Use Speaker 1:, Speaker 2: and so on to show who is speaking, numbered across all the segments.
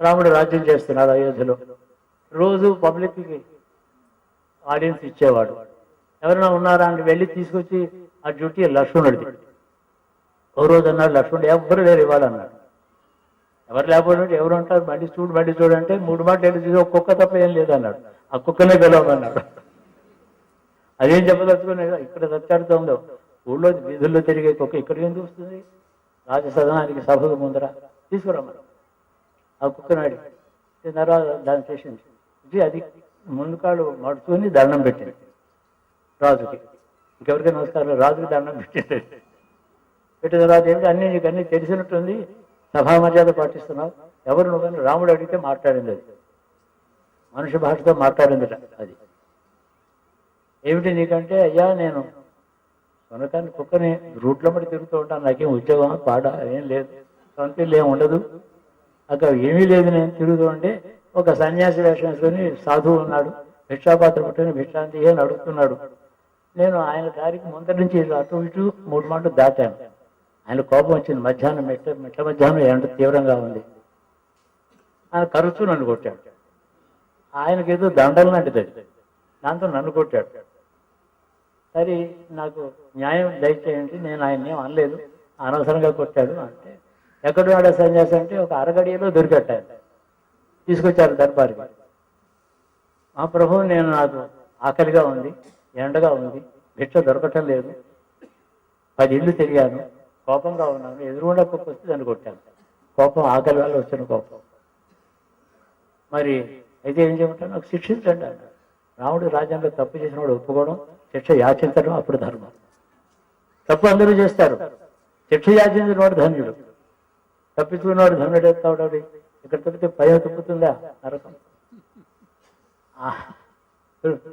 Speaker 1: రాముడు రాజ్యం చేస్తున్నాడు అయోధ్యలో. రోజు పబ్లిక్కి ఆడియన్స్ ఇచ్చేవాడు. ఎవరైనా ఉన్నారా అని వెళ్ళి తీసుకొచ్చి ఆ డ్యూటీ లక్ష్మణుడిది. ఓ రోజు అన్నాడు లక్ష్మణుడు ఎవ్వరు లేరు ఇవ్వాలన్నాడు ఎవరు లేకపోతే ఎవరు ఉంటారు? బండి చూడు బండి చూడంటే మూడు మాటలు వెళ్ళి చూసి ఒక్కొక్క తప్ప ఏం లేదన్నాడు ఆ కుక్కనే పిలవమన్నాడు అదేం చెప్పదలుచుకుని ఇక్కడ సత్యాడుతుందో ఊళ్ళో వీధుల్లో తిరిగే కుక్క ఇక్కడికి ఎందుకు వస్తుంది? రాజసదనానికి సభకు ముందర. తీసుకురామన్నాడు ఆ కుక్కనాడి తర్వాత దాన్ని చేసింది. ఇది అది ముందు కాళ్ళు మడుచుకొని దండం పెట్టింది. రాజుకి. ఇంకెవరికి నమస్కారం రాజుకి దండం పెట్టింది. పెట్టిన తర్వాత ఏంటి? అన్ని నీకు అన్ని తెలిసినట్టుంది. సభా మర్యాద పాటిస్తున్నావు. ఎవరు నువ్వు రాముడు అడిగితే మాట్లాడింది అది. మనిషి భాషతో మాట్లాడింది అది. ఏమిటి నీకంటే అయ్యా నేను సొనకాన్ని కుక్కని రూట్లో పడి తిరుగుతూ ఉంటాను. నాకేం ఉద్యోగం పాడ? ఏం లేదు. సొంత ఏం ఉండదు. అక్కడ ఏమీ లేదు నేను తిరుగుతూ ఉంటే ఒక సన్యాసి వేషం వేసుకొని సాధువు ఉన్నాడు. భిక్షాపాత్ర పుట్టిన భిక్షాంతి అని అడుగుతున్నాడు. నేను ఆయన దారికి ముందర నుంచి అటు ఇటు మూడు మాటలు దాటాను. ఆయన కోపం వచ్చింది. మధ్యాహ్నం మెట్ట మెట్ల మధ్యాహ్నం ఎంత తీవ్రంగా ఉంది. ఆయన కరుచు నన్ను కొట్టాడు. ఆయనకి ఏదో దండలు లాంటిది దాంతో నన్ను కొట్టాడు. సరే నాకు న్యాయం దయచేయండి. నేను ఆయన ఏం అనలేదు. అనవసరంగా కొట్టాడు అంటే ఎక్కడున్నాడు సన్యాసి అంటే ఒక అరగడియలో దొరికట్ట తీసుకొచ్చారు దర్బార్కి. మా ప్రభు నేను నాకు ఆకలిగా ఉంది ఎండగా ఉంది భిక్ష దొరకటం లేదు. పది ఇళ్ళు తిరిగాను కోపంగా ఉన్నాను ఎదురుగుండా కుక్క వస్తే దాన్ని కొట్టాను. కోపం ఆకలి వల్ల వచ్చిన కోపం. మరి అయితే ఏం చేయమంటాను నాకు శిక్షించండి అన్నాడు రాముడు రాజ్యంలో తప్పు చేసినవాడు ఒప్పుకోవడం శిక్ష యాచించడం అప్పుడు ధర్మం. తప్పు అందరూ చేస్తారు. శిక్ష యాచించిన వాడు ధన్యుడు. తప్పించుకున్నవాడు ధనుడు ఎత్తాడు ఇక్కడ తప్పితే పై తప్పుతుందా? నరకం.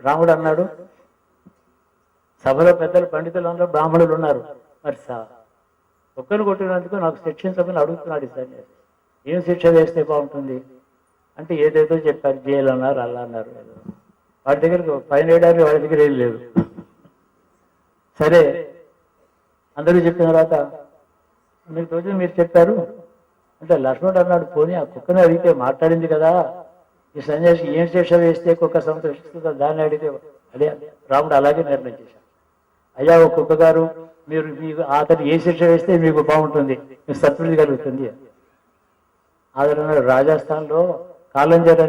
Speaker 1: రాముడు అన్నాడు సభలో పెద్దలు పండితులు అందరూ బ్రాహ్మణులు ఉన్నారు. మరి స- ఒక్కరు కొట్టినందుకు నాకు శిక్షించమని అడుగుతున్నాడు ఈ ఏం శిక్ష వేస్తే బాగుంటుంది? అంటే ఏదేదో చెప్పారు జైలు అన్నారు అలా అన్నారు. వాడి దగ్గరకు పైన వేయడానికి వాడి దగ్గర ఏం లేదు. సరే అందరూ చెప్పిన తర్వాత మీకు రోజు మీరు చెప్పారు అంటే లక్ష్మణుడు అన్నాడు పోనీ ఆ కుక్కని అడిగితే మాట్లాడింది కదా. ఈ సన్యాసి ఏం శిక్ష వేస్తే కుక్క సంతోషిస్తుందో దాన్ని అడిగితే అదే రాముడు అలాగే నిర్ణయం చేశాడు. అయ్యా ఓ కుక్క గారు మీరు మీకు అతను ఏ శిక్ష వేస్తే మీకు బాగుంటుంది మీకు సత్వృద్ధి కలుగుతుంది. అతను రాజస్థాన్లో కాలంజర్ అని